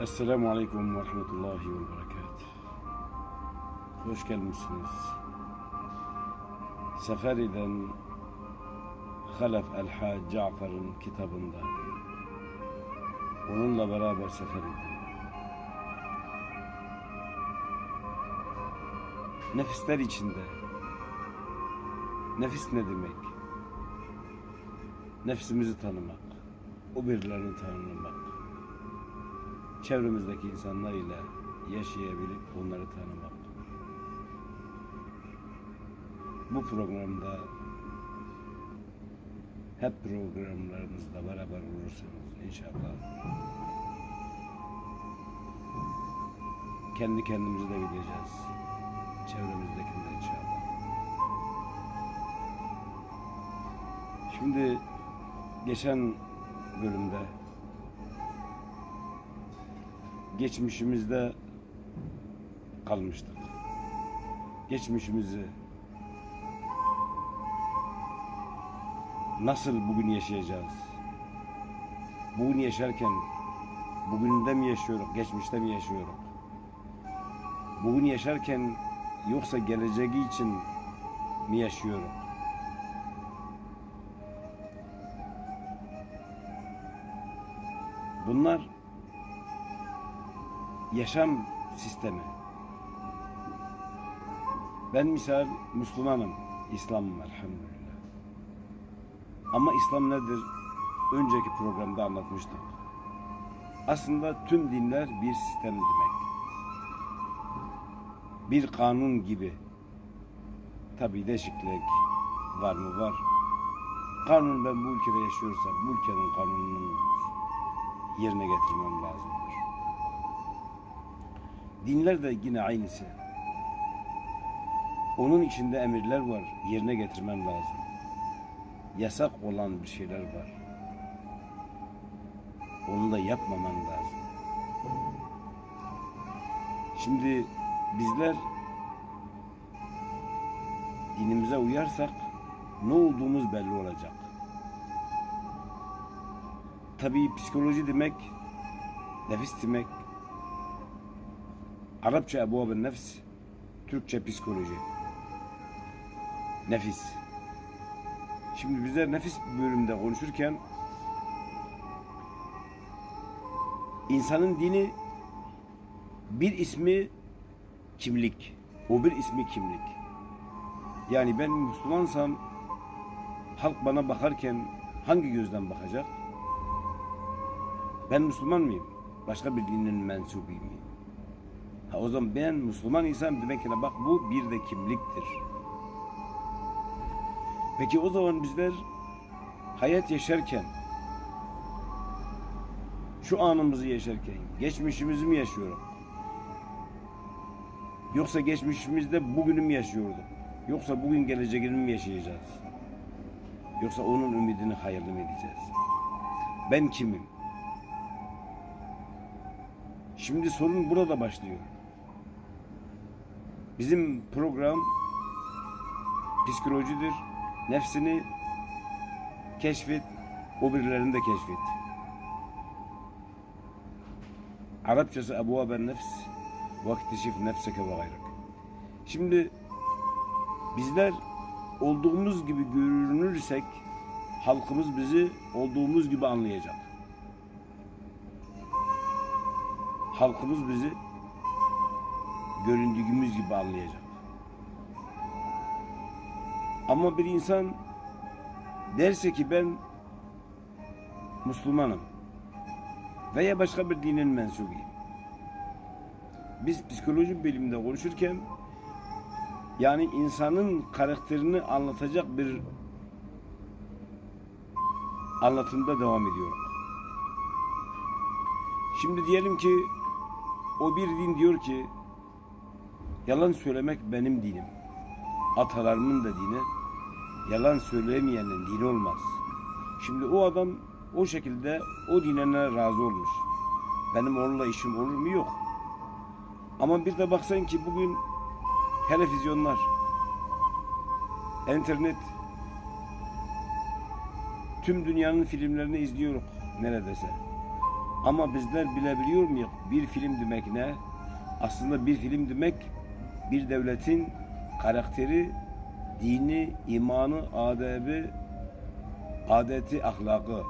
Esselamu Aleyküm ve Rahmetullahi ve Berekatuhu. Hoş gelmişsiniz. Sefer eden Halef el-Hac Cafer'ın kitabında onunla beraber sefer edin. Nefisler içinde nefis ne demek? Nefsimizi tanımak, o birilerini tanımak, çevremizdeki insanlar ile yaşayabilip onları tanımak. Bu programda hep programlarımızda beraber olursanız inşallah kendi kendimizi de bileceğiz. Çevremizdekini de inşallah. Şimdi geçen bölümde geçmişimizde kalmıştık. Geçmişimizi nasıl bugün yaşayacağız? Bugün yaşarken bugünde mi yaşıyoruz, geçmişte mi yaşıyoruz? Bugün yaşarken yoksa geleceği için mi yaşıyoruz? Bunlar yaşam sistemi. Ben misal Müslümanım, İslam'ım elhamdülillah. Ama İslam nedir? Önceki programda anlatmıştık. Aslında tüm dinler bir sistem demek. Bir kanun gibi. Tabi değişiklik var mı var. Kanun ben bu ülkede yaşıyorsam bu ülkenin kanununu yerine getirmem lazımdır. Dinler de yine aynısı. Onun içinde emirler var, yerine getirmem lazım. Yasak olan bir şeyler var. Onu da yapmaman lazım. Şimdi bizler dinimize uyarsak ne olduğumuz belli olacak. Tabii psikoloji demek, nefis demek, Arapça ebuab nefs, Türkçe psikoloji. Nefis. Şimdi bizler nefis bölümünde konuşurken insanın dini bir ismi kimlik. O bir ismi kimlik. Yani ben Müslümansam halk bana bakarken hangi gözden bakacak? Ben Müslüman mıyım? Başka bir dinin mensubi miyim? Ha o zaman ben Müslüman insan demek ki bak bu bir de kimliktir. Peki o zaman bizler hayat yaşarken şu anımızı yaşarken geçmişimizi mi yaşıyoruz? Yoksa geçmişimizde bugünü mü yaşıyorduk? Yoksa bugün geleceğini mi yaşayacağız? Yoksa onun ümidini hayırlı mı edeceğiz? Ben kimim? Şimdi sorun burada başlıyor. Bizim program psikolojidir. Nefsini keşfet, o birilerini de keşfet. Arapçası Ebu ben nefs vakteşif nefseke ve gayrak. Şimdi bizler olduğumuz gibi görünürsek halkımız bizi olduğumuz gibi anlayacak. Halkımız bizi göründüğümüz gibi anlayacak. Ama bir insan derse ki ben Müslümanım veya başka bir dinin mensubuyum. Biz psikoloji bölümünde konuşurken yani insanın karakterini anlatacak bir anlatımda devam ediyorum. Şimdi diyelim ki o bir din diyor ki yalan söylemek benim dinim. Atalarımın da dini. Yalan söyleyemeyenin dini olmaz. Şimdi o adam o şekilde o dinine razı olmuş. Benim onunla işim olur mu? Yok. Ama bir de baksan ki bugün televizyonlar, internet, tüm dünyanın filmlerini izliyoruz neredeyse. Ama bizler bilebiliyor muyuz bir film demek ne? Aslında bir film demek bir devletin karakteri, dini, imanı, adabı, adeti, ahlakı.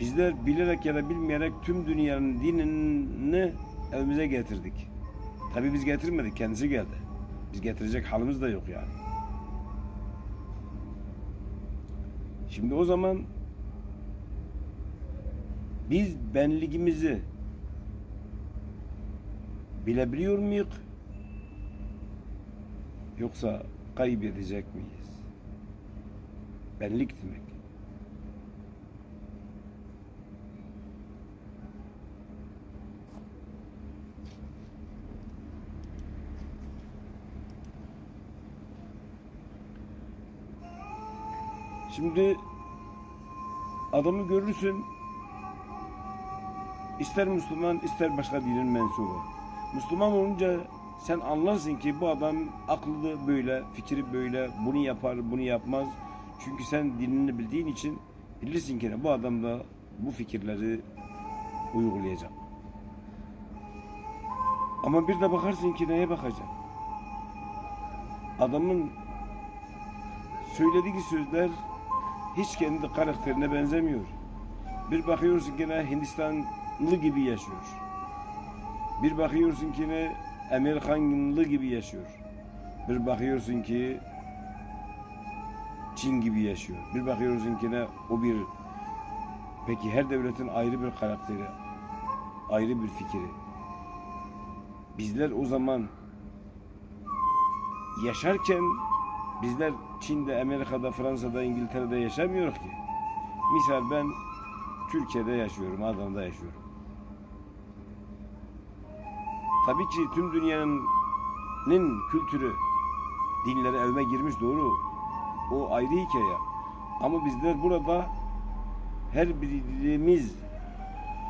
Bizler bilerek ya da bilmeyerek tüm dünyanın dinini evimize getirdik. Tabii biz getirmedik, kendisi geldi. Biz getirecek halimiz de yok yani. Şimdi o zaman biz benliğimizi bilebiliyor muyuz? Yoksa kaybedecek miyiz? Benlik demek. Şimdi adamı görürsün ister Müslüman ister başka dinin mensubu. Müslüman olunca sen anlarsın ki bu adam akıllı böyle, fikri böyle, bunu yapar, bunu yapmaz. Çünkü sen dinini bildiğin için bilirsin ki bu adam da bu fikirleri uygulayacak. Ama bir de bakarsın ki neye bakacak? Adamın söylediği sözler hiç kendi karakterine benzemiyor. Bir bakıyorsun ki ne Hindistanlı gibi yaşıyor. Bir bakıyorsun ki ne Amerikanlı gibi yaşıyor. Bir bakıyorsun ki Çin gibi yaşıyor. Bir bakıyorsun ki ne o bir peki her devletin ayrı bir karakteri, ayrı bir fikri. Bizler o zaman yaşarken bizler Çin'de, Amerika'da, Fransa'da, İngiltere'de yaşamıyoruz ki. Misal ben Türkiye'de yaşıyorum, Adana'da yaşıyorum. Tabii ki tüm dünyanın kültürü, dinleri evime girmiş doğru. O ayrı hikaye. Ama bizler burada her birimiz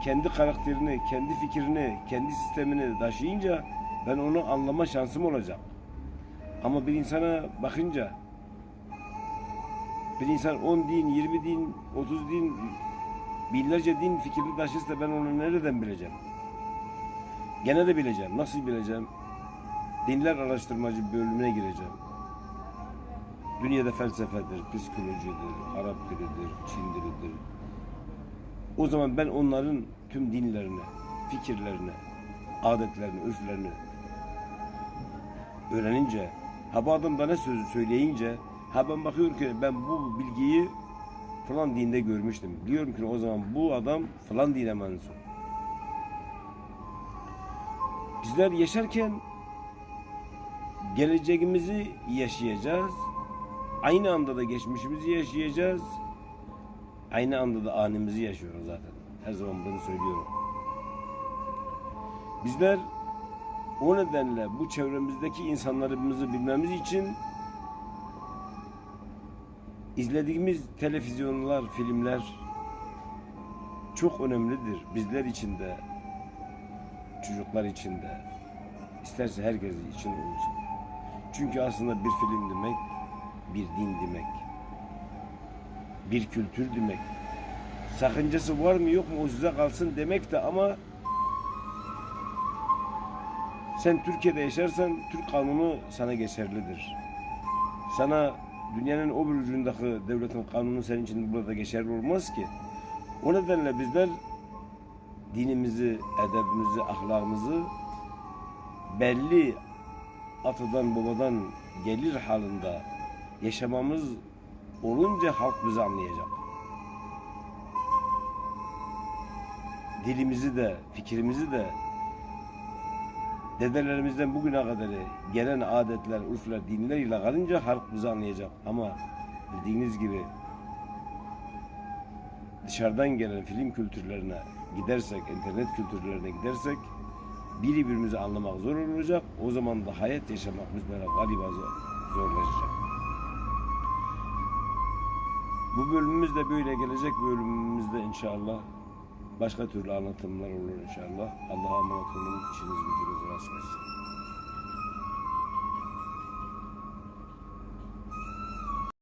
kendi karakterini, kendi fikrini, kendi sistemini taşıyınca ben onu anlama şansım olacak. Ama bir insana bakınca bir insan 10 din, 20 din, 30 din, binlerce din fikrini taşırsa ben onu nereden bileceğim? Gene de bileceğim. Nasıl bileceğim? Dinler araştırmacı bölümüne gireceğim. Dünyada felsefedir, psikolojidir, Arap dilidir, Çin dilidir. O zaman ben onların tüm dinlerini, fikirlerini, adetlerini, örflerini öğrenince, ha bu adam bana sözü söyleyince, ha ben bakıyorum ki ben bu bilgiyi falan dinde görmüştüm. Diyorum ki o zaman bu adam falan dine mensup. Bizler yaşarken geleceğimizi yaşayacağız. Aynı anda da geçmişimizi yaşayacağız. Aynı anda da animizi yaşıyoruz zaten. Her zaman bunu söylüyorum. Bizler o nedenle bu çevremizdeki insanlarımızı bilmemiz için izlediğimiz televizyonlar, filmler çok önemlidir. Bizler için de, çocuklar için de, isterse herkes için olsun. Çünkü aslında bir film demek, bir din demek, bir kültür demek. Sakıncası var mı yok mu o size kalsın demek de ama sen Türkiye'de yaşarsan Türk kanunu sana geçerlidir. Sana dünyanın o bir ucundaki devletin kanunu senin için burada geçerli olmaz ki. O nedenle bizler dinimizi, edebimizi, ahlakımızı belli atadan babadan gelir halinde yaşamamız olunca halk bizi anlayacak. Dilimizi de, fikrimizi de dedelerimizden bugüne kadar gelen adetler, urflar, dinler ile kalınca halk bizi anlayacak. Ama bildiğiniz gibi dışarıdan gelen film kültürlerine gidersek, internet kültürlerine gidersek birbirimizi anlamak zor olacak. O zaman da hayat yaşamak bizlere galiba zor- zorlaşacak. Bu bölümümüz de böyle gelecek bölümümüzde inşallah başka türlü anlatımlar olur inşallah. Allah'a emanet olun. İşiniz gücünüz rast gelsin.